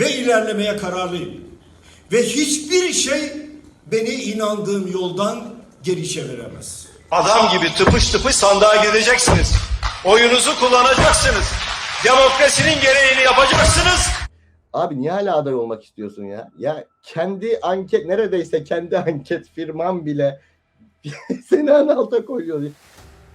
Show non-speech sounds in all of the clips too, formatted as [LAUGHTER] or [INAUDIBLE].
ve ilerlemeye kararlıyım. Ve hiçbir şey beni inandığım yoldan geri çeviremez. Adam gibi tıpış tıpış sandığa gideceksiniz. Oyunuzu kullanacaksınız. Demokrasinin gereğini yapacaksınız. Abi niye hala aday olmak istiyorsun ya? Ya kendi anket neredeyse kendi anket firman bile [LAUGHS] seni en alta koyuyor.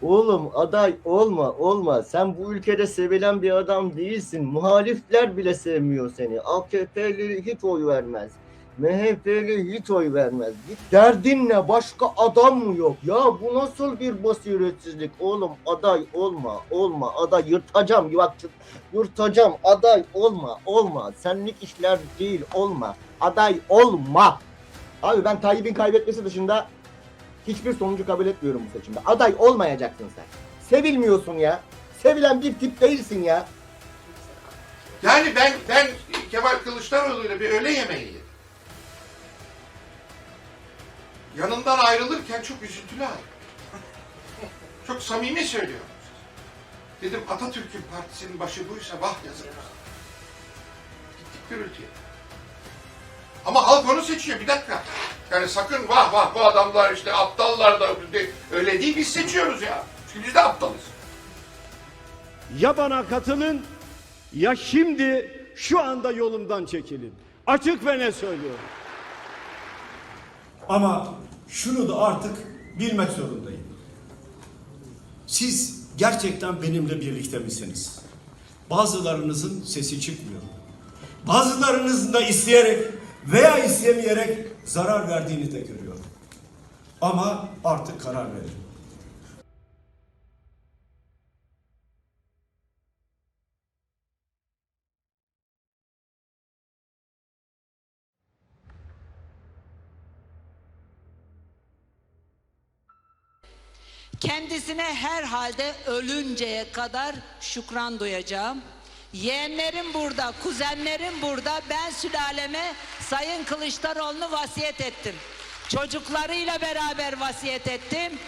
Oğlum aday olma olma. Sen bu ülkede sevilen bir adam değilsin. Muhalifler bile sevmiyor seni. AKP'li hiç oy vermez. MHP'li hiç oy vermez. Derdin ne? Başka adam mı yok? Ya bu nasıl bir basiretsizlik? Oğlum aday olma, olma. Aday yırtacağım. Bak yırtacağım. Aday olma, olma. Senlik işler değil, olma. Aday olma. Abi ben Tayyip'in kaybetmesi dışında hiçbir sonucu kabul etmiyorum bu seçimde. Aday olmayacaksın sen. Sevilmiyorsun ya. Sevilen bir tip değilsin ya. Yani ben ben Kemal Kılıçdaroğlu'yla bir öğle yemeği. Yanından ayrılırken çok üzüntülü ayrıldım. [LAUGHS] Çok samimi söylüyorum. Dedim Atatürk'ün partisinin başı buysa vah yazık. Gittik gürültüye. Ama halk onu seçiyor bir dakika. Yani sakın vah vah bu adamlar işte aptallar da öyle değil biz seçiyoruz ya. Çünkü biz de aptalız. Ya bana katılın ya şimdi şu anda yolumdan çekilin. Açık ve ne söylüyorum. Ama şunu da artık bilmek zorundayım. Siz gerçekten benimle birlikte misiniz? Bazılarınızın sesi çıkmıyor. Bazılarınızın da isteyerek veya istemeyerek zarar verdiğini de görüyorum. Ama artık karar verin. Kendisine herhalde ölünceye kadar şükran duyacağım. Yeğenlerim burada, kuzenlerim burada. Ben sülaleme Sayın Kılıçdaroğlu'nu vasiyet ettim. Çocuklarıyla beraber vasiyet ettim.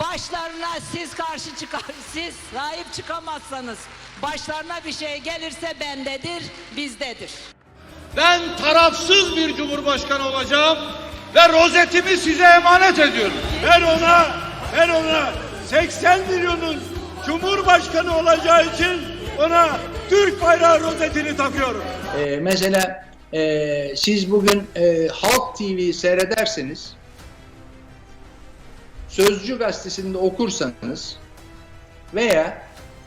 Başlarına siz karşı çıkar, siz sahip çıkamazsanız başlarına bir şey gelirse bendedir, bizdedir. Ben tarafsız bir cumhurbaşkanı olacağım ve rozetimi size emanet ediyorum. Ben ona, ben ona 80 milyonun Cumhurbaşkanı olacağı için ona Türk bayrağı rozetini takıyorum. Ee, mesela e, siz bugün e, Halk TV'yi seyrederseniz Sözcü gazetesinde okursanız veya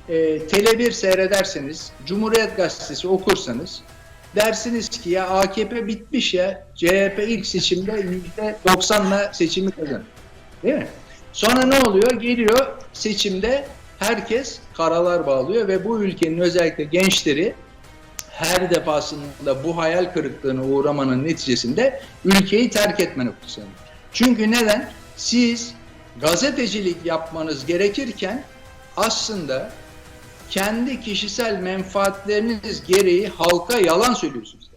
e, Tele1 seyrederseniz Cumhuriyet gazetesi okursanız dersiniz ki ya AKP bitmiş ya CHP ilk seçimde yüzde 90'la seçimi kazanır. Değil mi? Sonra ne oluyor? Geliyor seçimde herkes karalar bağlıyor ve bu ülkenin özellikle gençleri her defasında bu hayal kırıklığına uğramanın neticesinde ülkeyi terk etme noktasına. Çünkü neden? Siz gazetecilik yapmanız gerekirken aslında kendi kişisel menfaatleriniz gereği halka yalan söylüyorsunuz.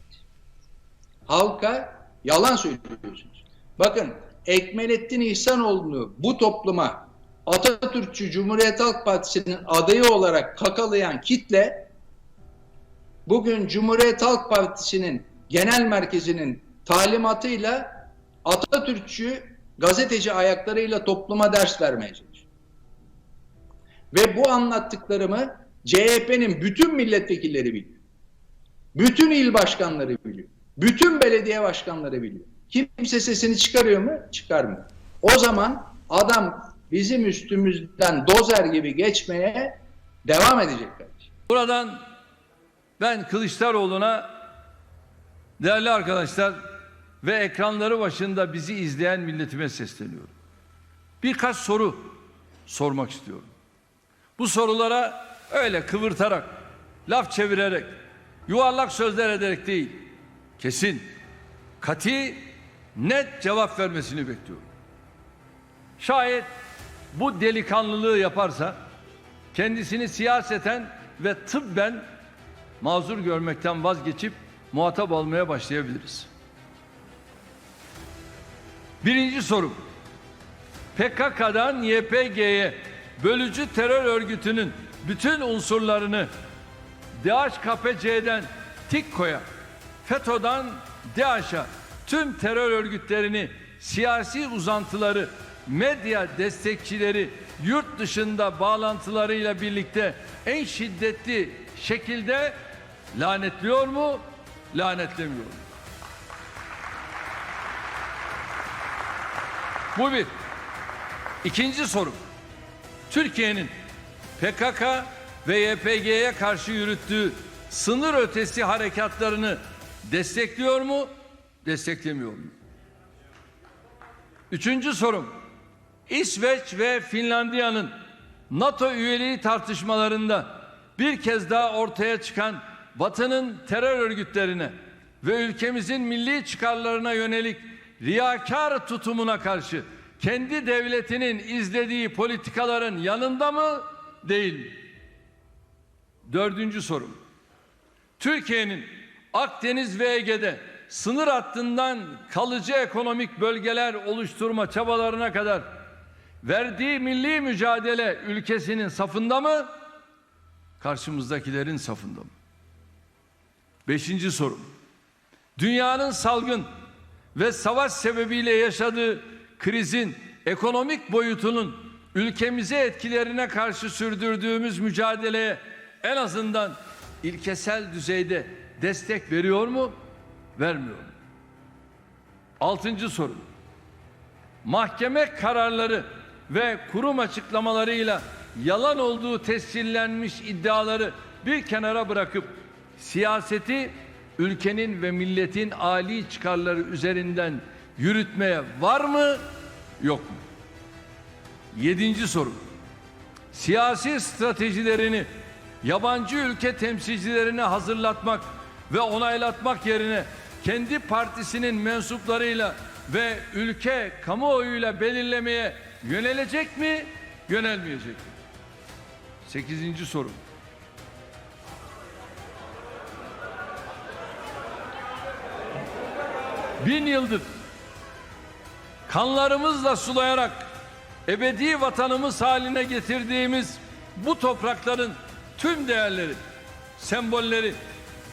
Halka yalan söylüyorsunuz. Bakın Ekmelettin İhsanoğlu'nu bu topluma Atatürkçü Cumhuriyet Halk Partisi'nin adayı olarak kakalayan kitle bugün Cumhuriyet Halk Partisi'nin genel merkezinin talimatıyla Atatürkçü gazeteci ayaklarıyla topluma ders vermeye çalışıyor. Ve bu anlattıklarımı CHP'nin bütün milletvekilleri biliyor. Bütün il başkanları biliyor. Bütün belediye başkanları biliyor. Kimse sesini çıkarıyor mu? Çıkarmıyor. O zaman adam bizim üstümüzden dozer gibi geçmeye devam edecek kardeşim. Buradan ben Kılıçdaroğlu'na değerli arkadaşlar ve ekranları başında bizi izleyen milletime sesleniyorum. Birkaç soru sormak istiyorum. Bu sorulara öyle kıvırtarak, laf çevirerek, yuvarlak sözler ederek değil, kesin, kati, net cevap vermesini bekliyorum. Şayet bu delikanlılığı yaparsa kendisini siyaseten ve tıbben mazur görmekten vazgeçip muhatap olmaya başlayabiliriz. Birinci sorum. PKK'dan YPG'ye bölücü terör örgütünün bütün unsurlarını DHKPC'den TİKKO'ya FETÖ'den DAEŞ'a tüm terör örgütlerini, siyasi uzantıları, medya destekçileri, yurt dışında bağlantılarıyla birlikte en şiddetli şekilde lanetliyor mu, lanetlemiyor mu? Bu bir. İkinci soru. Türkiye'nin PKK ve YPG'ye karşı yürüttüğü sınır ötesi harekatlarını destekliyor mu, desteklemiyor mu? Üçüncü sorum. İsveç ve Finlandiya'nın NATO üyeliği tartışmalarında bir kez daha ortaya çıkan Batı'nın terör örgütlerine ve ülkemizin milli çıkarlarına yönelik riyakar tutumuna karşı kendi devletinin izlediği politikaların yanında mı değil mi? Dördüncü sorum. Türkiye'nin Akdeniz ve Ege'de sınır hattından kalıcı ekonomik bölgeler oluşturma çabalarına kadar verdiği milli mücadele ülkesinin safında mı? Karşımızdakilerin safında mı? Beşinci sorum. Dünyanın salgın ve savaş sebebiyle yaşadığı krizin ekonomik boyutunun ülkemize etkilerine karşı sürdürdüğümüz mücadeleye en azından ilkesel düzeyde destek veriyor mu, vermiyor mu? Altıncı soru. Mahkeme kararları ve kurum açıklamalarıyla yalan olduğu tescillenmiş iddiaları bir kenara bırakıp siyaseti ülkenin ve milletin âli çıkarları üzerinden yürütmeye var mı, yok mu? Yedinci soru. Siyasi stratejilerini yabancı ülke temsilcilerine hazırlatmak ve onaylatmak yerine kendi partisinin mensuplarıyla ve ülke kamuoyuyla belirlemeye yönelecek mi, yönelmeyecek mi? Sekizinci soru. Bin yıldır kanlarımızla sulayarak ebedi vatanımız haline getirdiğimiz bu toprakların tüm değerleri, sembolleri,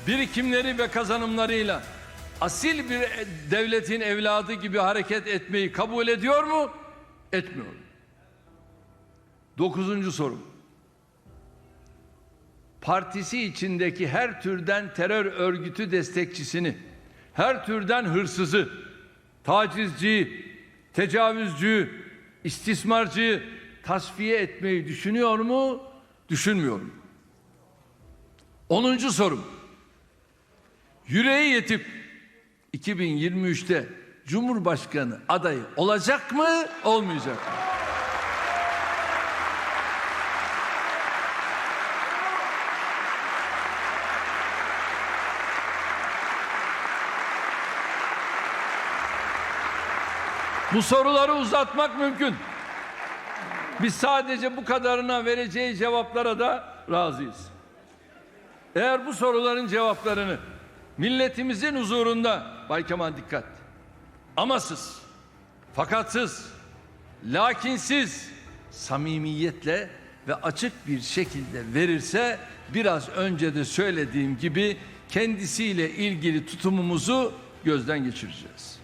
birikimleri ve kazanımlarıyla asil bir devletin evladı gibi hareket etmeyi kabul ediyor mu? Etmiyor. Dokuzuncu soru. Partisi içindeki her türden terör örgütü destekçisini, her türden hırsızı, tacizciyi, tecavüzcüyü, istismarcıyı tasfiye etmeyi düşünüyor mu? Düşünmüyor? Onuncu sorum. Yüreği yetip 2023'te Cumhurbaşkanı adayı olacak mı, olmayacak mı? Bu soruları uzatmak mümkün. Biz sadece bu kadarına vereceği cevaplara da razıyız. Eğer bu soruların cevaplarını milletimizin huzurunda Bay Kemal dikkat. Amasız, fakatsız, lakinsiz, samimiyetle ve açık bir şekilde verirse biraz önce de söylediğim gibi kendisiyle ilgili tutumumuzu gözden geçireceğiz.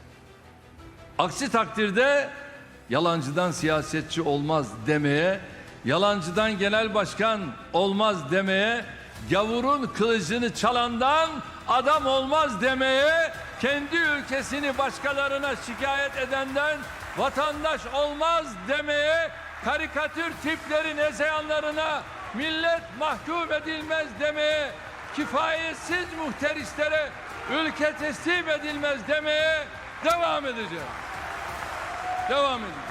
Aksi takdirde yalancıdan siyasetçi olmaz demeye, yalancıdan genel başkan olmaz demeye, gavurun kılıcını çalandan adam olmaz demeye, kendi ülkesini başkalarına şikayet edenden vatandaş olmaz demeye, karikatür tiplerin ezeyanlarına millet mahkum edilmez demeye, kifayetsiz muhterislere ülke teslim edilmez demeye devam edeceğiz. Devam edin.